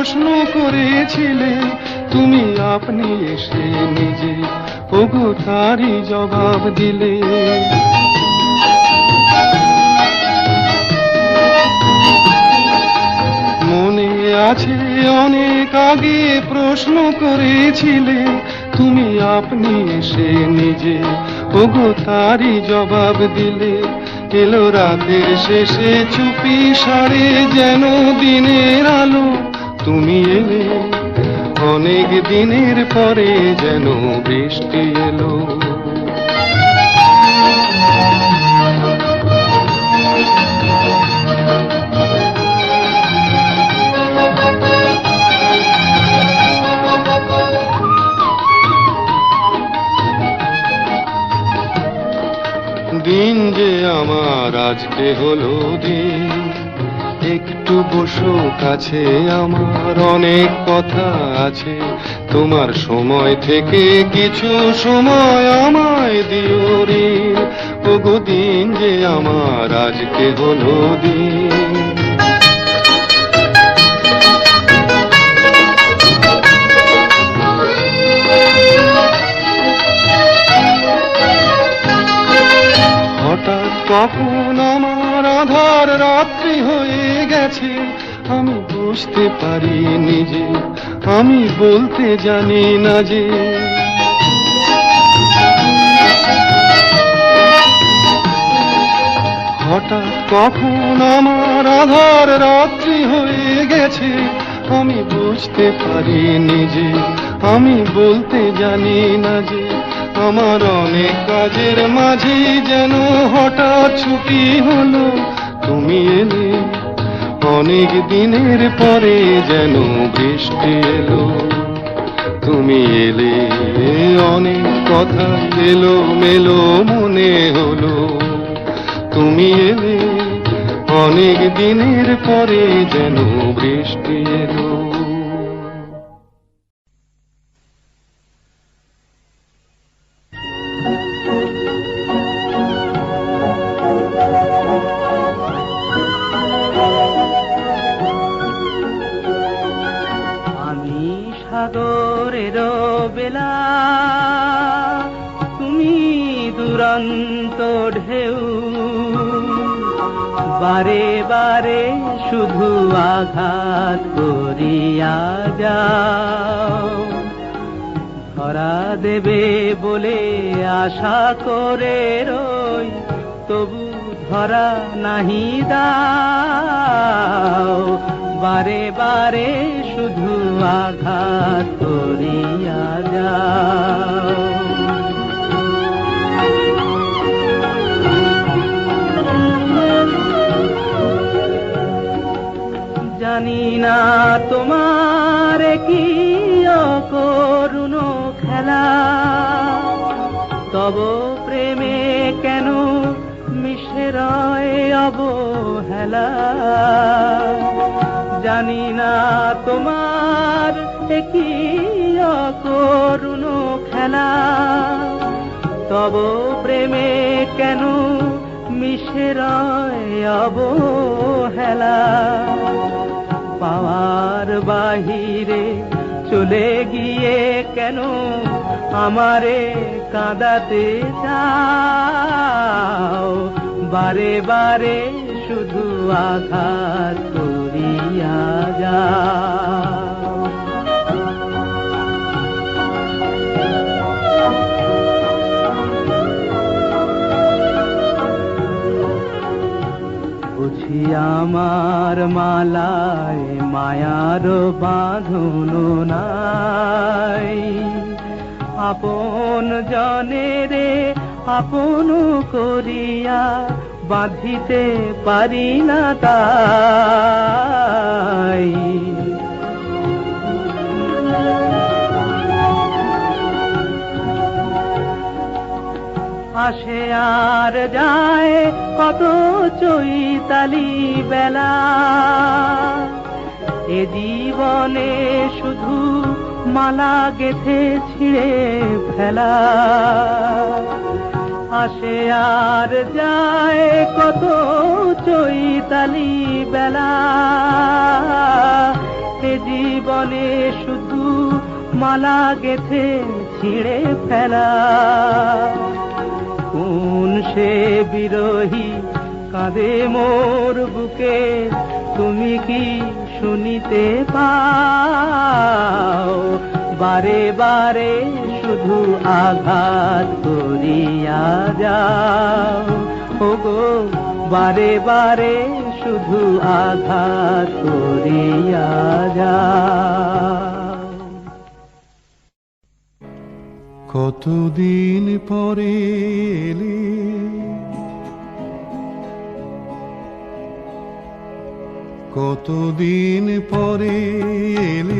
প্রশ্ন করেছিলে, তুমি আপনি এসে নিজে ওগো তারই জবাব দিলে। মনে আছে অনেক আগে প্রশ্ন করেছিলে, তুমি আপনি এসে নিজে ওগো তারই জবাব দিলে। এলো রাতের শেষে চুপি সারে যেন দিনের আলো তুমি এলে অনেক দিনের পরে যেন বৃষ্টি এলো। দিন যে আমার আজকে হলো দিন বসো, কাছে আমার অনেক কথা আছে। তোমার সময় থেকে কিছু সময় আমায় দিও রে। ওগো দিন যে আমার আজকে হলো দিন। কখন আধার রাত্রি হয়ে গেছে। আমি বুঝতে পারি নিজে আমি বলতে জানি না যে। হঠাৎ কখন আমার আধার রাত্রি হয়ে গেছে, আমি বুঝতে পারি নিজে আমি বলতে জানি না যে। আমার অনেক কাজের মাঝে যেন হঠাৎ ছুটি হলো। তুমি এলে, অনেক দিনের পরে যেন বৃষ্টি এলো। তুমি এলে, অনেক কথা এলো মেলো মনে হলো। তুমি এলে, অনেক দিনের পরে যেন বৃষ্টি এলো। বেলা। তুমি দুরন্ত ঢেউ। বারে বারে শুধু আঘাত করিয়া যাও। ধরা দেবে বলে আশা করে রই, তবু ধরা নাহি দাও। বারে বারে শুধু আঘাত করিয়া যাও। জানি না তোমার কি করুণ খেলা, তব প্রেমে কেন মিশে রয় অবহেলা? জানি না তোমার কি করুণ খেলা। তব প্রেমে কেন মিশে অবহেলা? পাওয়ার বাহিরে চলে গিয়ে কেন আমারে কাঁদাতে চাও? বারে বারে শুধু আঘাত আমার মালায় মায়ার বাঁধন নাই। আপন জনেরে আপন করিয়া বাঁধিতে পারি না তাই। আসে আর যায় কত চৈতালি বেলা। এ জীবনে শুধু মালা গেথে ছিঁড়ে ফেলা। আসে আর যায় কত চৈতালি বেলা। এ জীবনে শুধু মালা গেথে ছিঁড়ে ফেলা। কোন সে বিরোহী কাঁদে মোর বুকে, তুমি কি শুনিতে পাও? বারে বারে শুধু আঘাত করিয়া যাও। ওগো, বারে বারে শুধু আঘাত করিয়া যাও। কতদিন পরে এলে? কতদিন পরে এলে?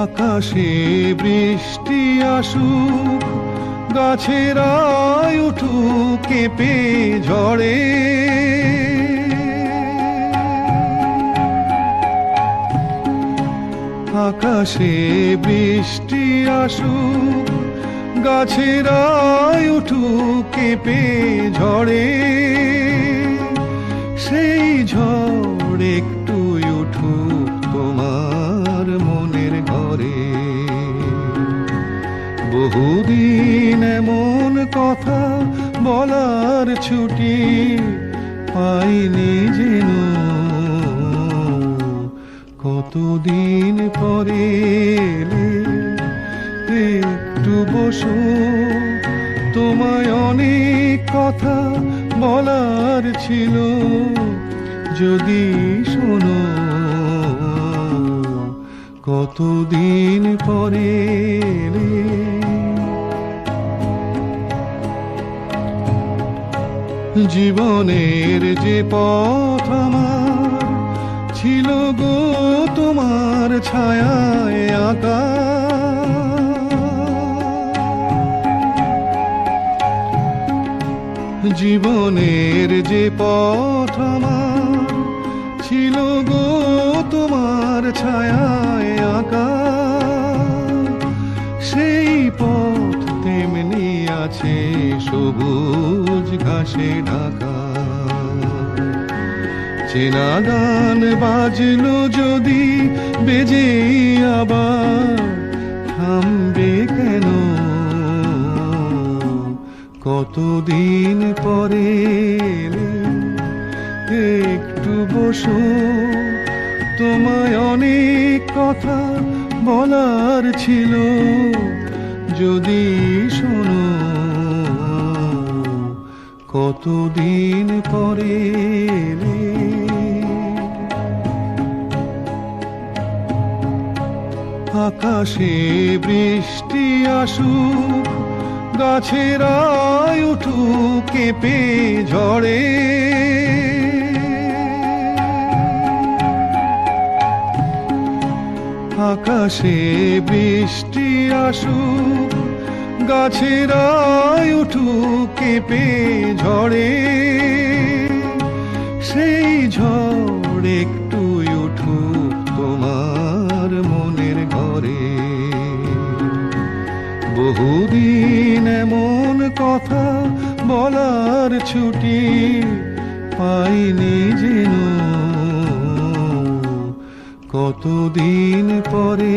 আকাশে বৃষ্টি আসুক, গাছের উঠু কেঁপে ঝড়ে। আকাশে বৃষ্টি আসুক, গাছের উঠু কেঁপে ঝড়ে। সেই ঝড় ছুটি পাইনি যেন। কতদিন পরে একটু বসো। তোমায় অনেক কথা বলার ছিল, যদি শোনো। কতদিন পরে জীবনের যে পথ আমার ছিল গো তোমার ছায়ায় আঁকা। জীবনের যে পথ আমার ছিল গো তোমার ছায়ায় আঁকা। সেই পথ তেমনি আছে। ঘাসে ঢাকা চেনা গান বাজলো যদি বেজে আবার, থামবে কেন? কতদিন পরে একটু বসো, তোমায় অনেক কথা বলার ছিল। যদি শোনো কতদিন পরে আকাশে বৃষ্টি আসুক গাছের উঠুক কেঁপে ঝড়ে আকাশে বৃষ্টি আসুক গাছের উঠুক কেঁপে ঝড়ে, সেই ঝড় একটু উঠুক তোমার মনের ঘরে। বহুদিন এমন কথা বলার ছুটি পাইনি যেন। কতদিন পরে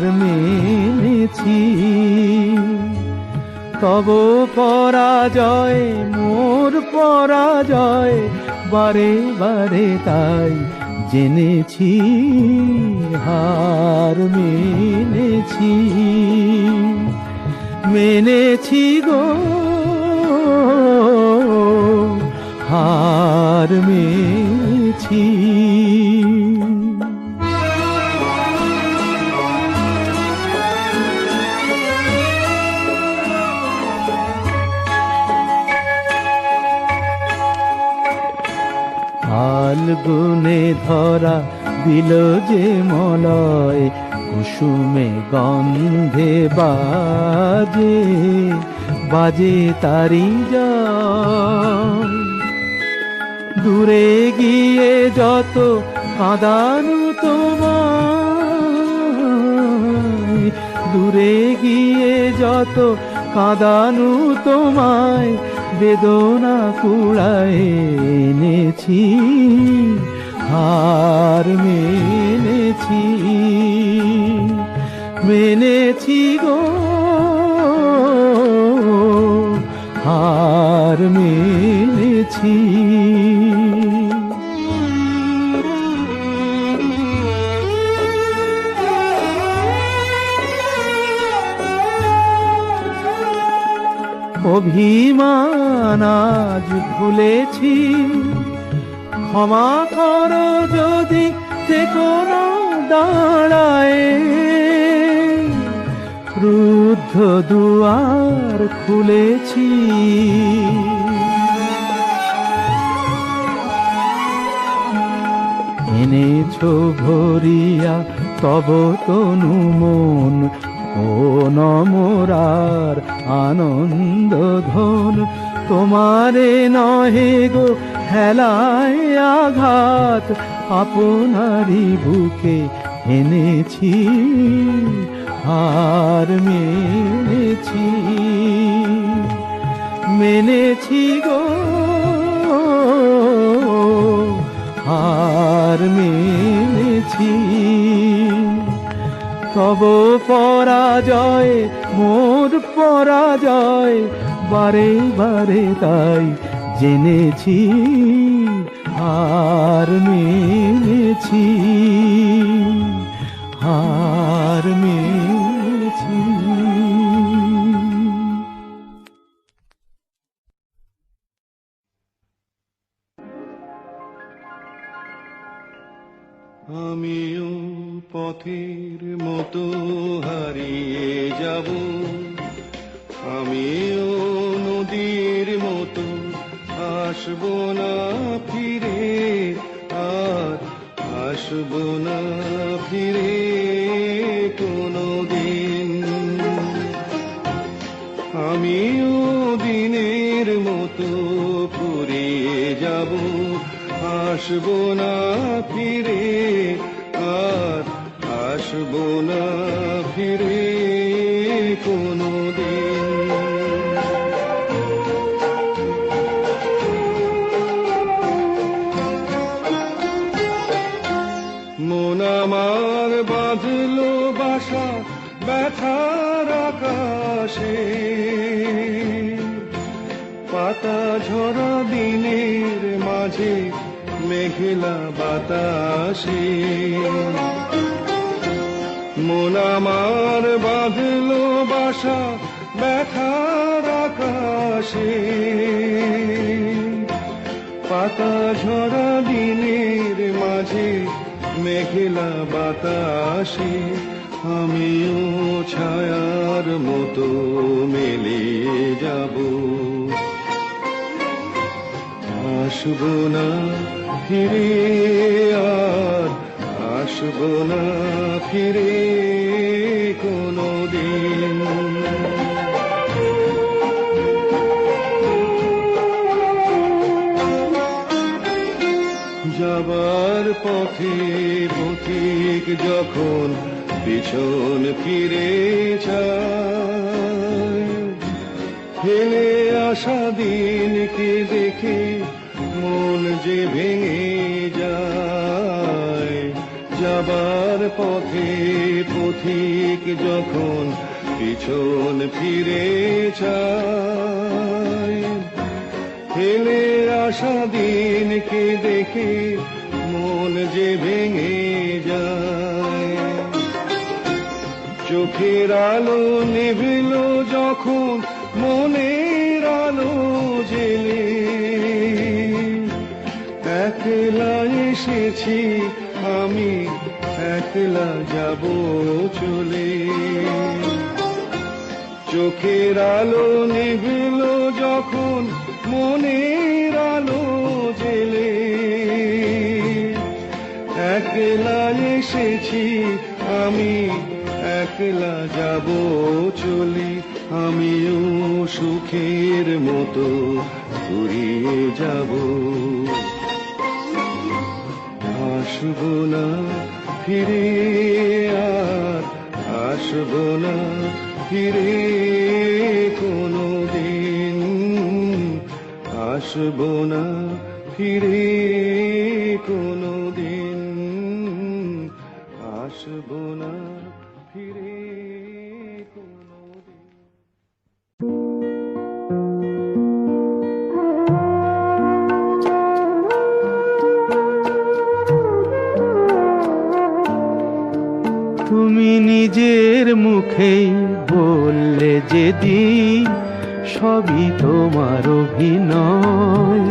হার মেনেছি। তব পরাজয়, মোর পরাজয়, বারে বারে তাই জেনেছি, হার মেনেছি। মেনেছি গো, হার মেনেছি। ফাল্গুনে ধরা দিল যে মলয়, কুসুমে গন্ধে বাজে বাজে তারি দূরে গিয়ে যত কাঁদানু তোমায়, দূরে গিয়ে যত কাঁদানু তোমায় বেদনা কুড়ায় এনেছি হার মেনেছি মেনেছি গো হার মেনেছি। অভিমান আজ ভুলেছি। ক্ষমা করো যদি সে কোনো দাঁড়ায়। রুদ্ধ দুয়ার খুলেছি। এনেছো ভরিয়া তব তনু মন ও নমরার আনন্দ ধন তোমারে নহে গো হেলায় আঘাত আপনারি বুকে এনেছি আর মেনেছি মেনেছি গো আর মেনেছি। তব পরাজয় মোর পরাজয় বারে বারে তাই জেনেছি হার মেনেছি হার মেনেছি পথের মতো হারিয়ে যাব। আমিও নদীর মতো আসব না ফিরে, আর আসব না ফিরে কোনো দিন আমিও দিনের মতো ফুরিয়ে যাব, আসব না ফিরে আসব না ফিরে কোনো দিন মন আমার বাঁধলো বাসা ব্যথার আকাশে। পাতা ঝরা দিনের মাঝে মেঘলা বাতাসে। মন আমার বাঁধলো বাসা ব্যথার আকাশে। পাতা ঝরা দিনের মাঝে, মেঘলা বাতাসে। আমিও ছায়ার মতো মিলিয়ে যাব। আসব না ফিরে। আসব না ফিরে কোনো দিন যাবার পথে পথিক যখন পিছন ফিরে ফেলে আসা দিনকে দেখে মন যে ভেঙে যাবার পথে পথিক যখন পিছন ফিরে যায় ফেলে আসা দিনকে দেখে মন যে ভেঙে যায়। চোখের আলো নিভিল যখন মনের আলো জেলে। একলা এসেছি আমি একলা যাব চলে। চোখের আলো নিভিল যখন মনের আলো জেলে। একলা এসেছি আমি, একলা যাব চলি। আমিও সুখের মতো ঘুরিয়ে যাব। আসব না ফিরে আর আসব না ফিরে কোনো দিন আসব না ফিরে মুখেই বললে যেদিন সবই তোমার অভিনয়।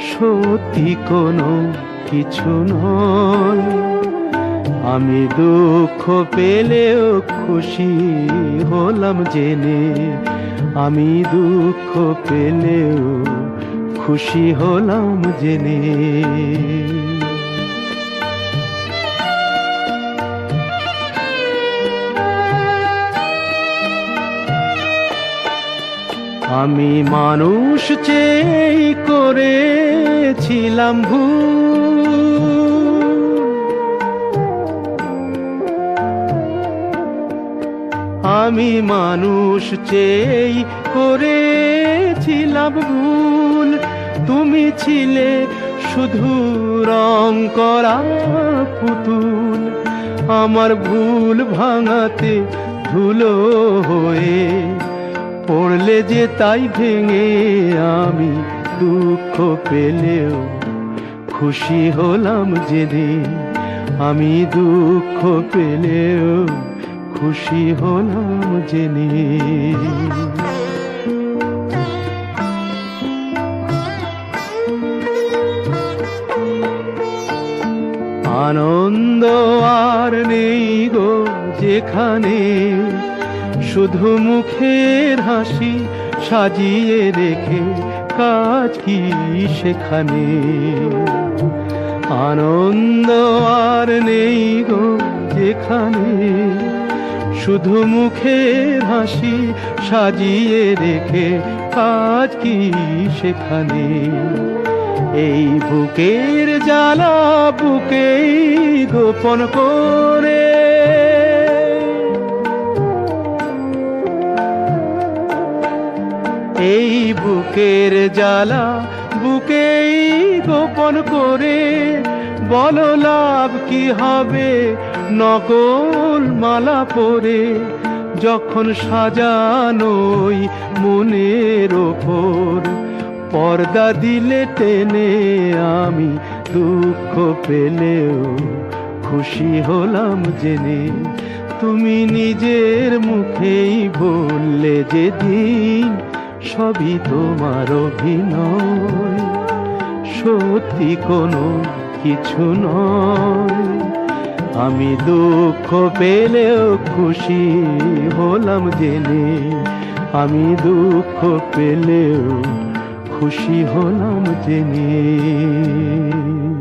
সত্যি কোনো কিছু নয়। আমি দুঃখ পেলেও খুশি হলাম জেনে। আমি দুঃখ পেলেও খুশি হলাম জেনে। আমি মানুষ চেয়ে করেছিলাম ভুল। আমি মানুষ চেয়ে করেছিলাম ভুল। তুমি ছিলে শুধু রং করা পুতুল। আমার ভুল ভাঙাতে ধুলো হয়ে পড়লে যে তাই ভেঙে আমি দুঃখ পেলেও খুশি হলাম জেনে আমি দুঃখ পেলেও খুশি হলাম জেনে আনন্দ আর নেই গো যেখানে শুধু মুখের হাসি সাজিয়ে রেখে কাজ কি সেখানে? আনন্দ আর নেই গো যেখানে। শুধু মুখের হাসি সাজিয়ে রেখে কাজ কি সেখানে? এই বুকের জ্বালা বুকেই গোপন করে এই বুকের জ্বালা, বুকেই গোপন করে বলো লাভ কি হবে? নকল মালা পরে যখন সাজানোই মনের ওপর, পর্দা দিলে টেনে আমি দুঃখ পেলেও খুশি হলাম জেনে। তুমি নিজের মুখেই বললে যেদিন সবই তোমার অভিনয়। সত্যি কোনো কিছু নয়। আমি দুঃখ পেলেও খুশি হলাম জেনে। আমি দুঃখ পেলেও খুশি হলাম জেনে।